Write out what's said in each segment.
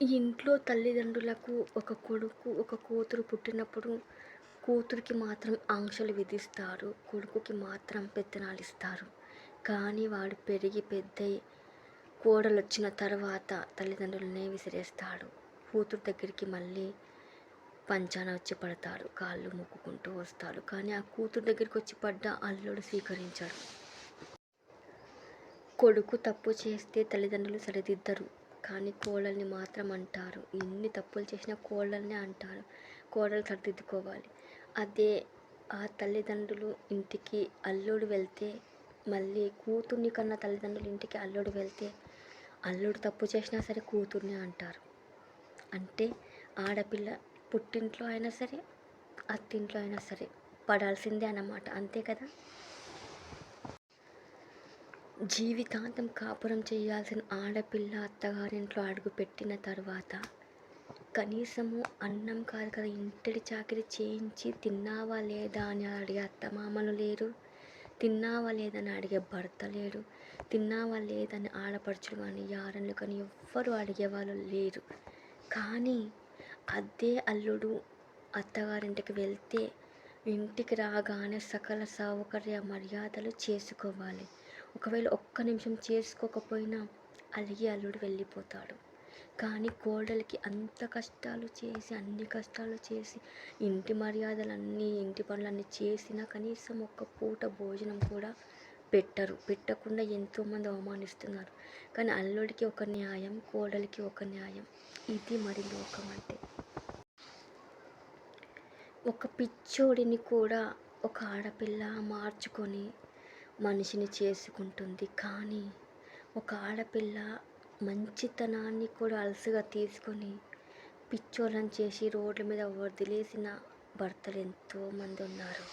ఈ ఇంట్లో తల్లిదండ్రులకు ఒక కొడుకు ఒక కూతురు పుట్టినప్పుడు కూతురికి మాత్రం ఆంక్షలు విధిస్తారు కొడుకుకి మాత్రం పెత్తనాలు ఇస్తారు. కానీ వాడు పెరిగి పెద్దయి కోడలు వచ్చిన తర్వాత తల్లిదండ్రులనే విసిరేస్తాడు. కూతురు దగ్గరికి మళ్ళీ పంచాన వచ్చి పడతాడు కాళ్ళు మొక్కుకుంటూ వస్తాడు. కానీ ఆ కూతురు దగ్గరికి వచ్చి పడ్డ అల్లుడు స్వీకరించాడు. కొడుకు తప్పు చేస్తే తల్లిదండ్రులు సరిదిద్దరు. కానీ కోడల్ని మాత్రం అంటారు. ఎన్ని తప్పులు చేసినా కోడల్ని అంటారు. కోడలు సరిదిద్దుకోవాలి. అదే ఆ తల్లిదండ్రులు ఇంటికి అల్లుడు వెళ్తే మళ్ళీ కూతుర్ని కన్నా తల్లిదండ్రులు ఇంటికి అల్లుడు వెళ్తే అల్లుడు తప్పు చేసినా సరే కూతుర్ని అంటారు. అంటే ఆడపిల్ల పుట్టింట్లో అయినా సరే అత్తింట్లో అయినా సరే పడాల్సిందే అన్నమాట. అంతే కదా? జీవితాంతం కాపురం చేయాల్సిన ఆడపిల్ల అత్తగారింట్లో అడుగుపెట్టిన తర్వాత కనీసము అన్నం కాదు కదా ఇంటి చాకిరి చేయించి తిన్నావా లేదా అని అడిగే అత్తమామలు లేరు. తిన్నావా లేదని అడిగే భర్త లేడు తిన్నావా లేదని ఆడపడుచులు కానీ యారన్లు కానీ ఎవ్వరు అడిగేవాళ్ళు లేరు. కానీ అదే అల్లుడు అత్తగారింటికి వెళ్తే ఇంటికి రాగానే సకల సౌకర్య మర్యాదలు చేసుకోవాలి. ఒకవేళ ఒక్క నిమిషం చేసుకోకపోయినా అలిగి అల్లుడు వెళ్ళిపోతాడు. కానీ కోడలికి అంత కష్టాలు చేసి అన్ని కష్టాలు చేసి ఇంటి మర్యాదలన్నీ ఇంటి పనులన్నీ చేసినా కనీసం ఒక్క పూట భోజనం కూడా పెట్టరు. పెట్టకుండా ఎంతోమంది అవమానిస్తున్నారు. కానీ అల్లుడికి ఒక న్యాయం కోడలికి ఒక న్యాయం. ఇది మరి లోకం అంటే. ఒక పిచ్చోడిని కూడా ఒక ఆడపిల్ల మార్చుకొని మనిషిని చేసుకుంటుంది. కానీ ఒక ఆడపిల్ల మంచితనాన్ని కూడా అలసుగా తీసుకొని పిచ్చోళ్ళని చేసి రోడ్ల మీద వదిలేసిన భర్తలు ఎంతోమంది ఉన్నారు.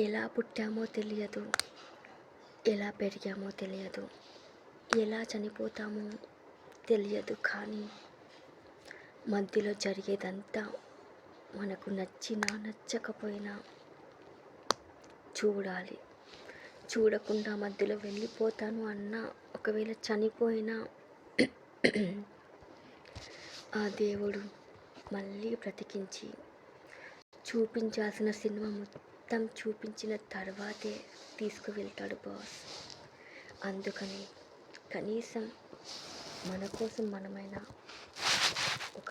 ఎలా పుట్టామో తెలియదు. ఎలా పెరిగామో తెలియదు. ఎలా చనిపోతామో తెలియదు. కానీ మధ్యలో జరిగేదంతా మనకు నచ్చినా నచ్చకపోయినా చూడాలి. చూడకుండా మధ్యలో వెళ్ళిపోతాను అన్న ఒకవేళ చనిపోయినా ఆ దేవుడు మళ్ళీ బ్రతికించి చూపించాల్సిన సినిమా మొత్తం చూపించిన తర్వాతే తీసుకువెళ్తాడు బాస్ అందుకని కనీసం మన కోసం మనమైనా ఒక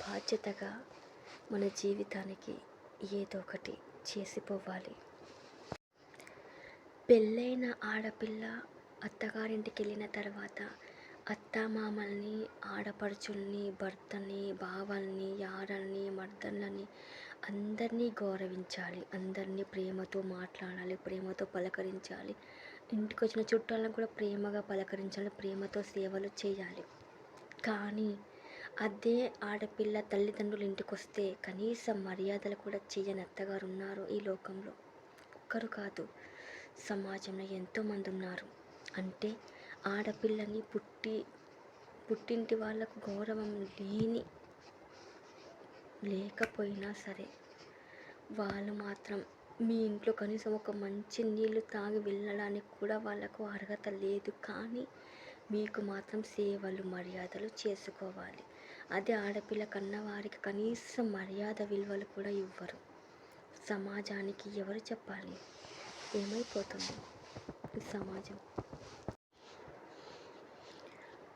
బాధ్యతగా మన జీవితానికి ఏదో ఒకటి చేసిపోవాలి. పెళ్ళైన ఆడపిల్ల అత్తగారింటికి వెళ్ళిన తర్వాత అత్తమామల్ని ఆడపడుచుల్ని భర్తని బావల్ని యారల్ని మర్దన్లని అందరినీ గౌరవించాలి. అందరినీ ప్రేమతో మాట్లాడాలి ప్రేమతో పలకరించాలి. ఇంటికి వచ్చిన చుట్టాలను కూడా ప్రేమగా పలకరించాలి ప్రేమతో సేవలు చేయాలి. కానీ అదే ఆడపిల్ల తల్లిదండ్రులు ఇంటికి వస్తే కనీసం మర్యాదలు కూడా చేయని అత్తగారు ఉన్నారు ఈ లోకంలో. ఒక్కరు కాదు సమాజంలో ఎంతోమంది ఉన్నారు. అంటే ఆడపిల్లని పుట్టి పుట్టింటి వాళ్ళకు గౌరవం లేని లేకపోయినా సరే వాళ్ళు మాత్రం మీ ఇంట్లో కనీసం ఒక మంచి నీళ్ళు తాగి వెళ్ళడానికి కూడా వాళ్ళకు అర్హత లేదు. కానీ మీకు మాత్రం సేవలు మర్యాదలు చేసుకోవాలి. అదే ఆడపిల్ల కన్నవారికి కనీసం మర్యాద విలువలు కూడా ఇవ్వరు. సమాజానికి ఎవరు చెప్పాలి? ఏమైపోతుంది ఈ సమాజం.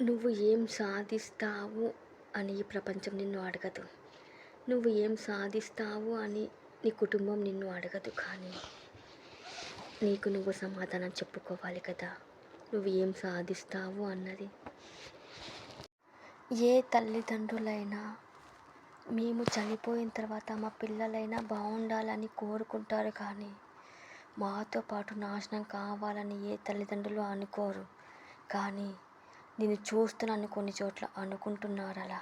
నువ్వు ఏం సాధిస్తావు అని ఈ ప్రపంచం నిన్ను అడగదు. నువ్వు ఏం సాధిస్తావు అని నీ కుటుంబం నిన్ను అడగదు కానీ నీకు నువ్వు సమాధానం చెప్పుకోవాలి కదా. నువ్వు ఏం సాధిస్తావు అన్నది. ఏ తల్లిదండ్రులైనా మేము చనిపోయిన తర్వాత మా పిల్లలైనా బాగుండాలని కోరుకుంటారు కానీ మాతో పాటు నాశనం కావాలని ఏ తల్లిదండ్రులు అనుకోరు. కానీ నేను చూస్తున్నాను కొన్ని చోట్ల అనుకుంటున్నారు అలా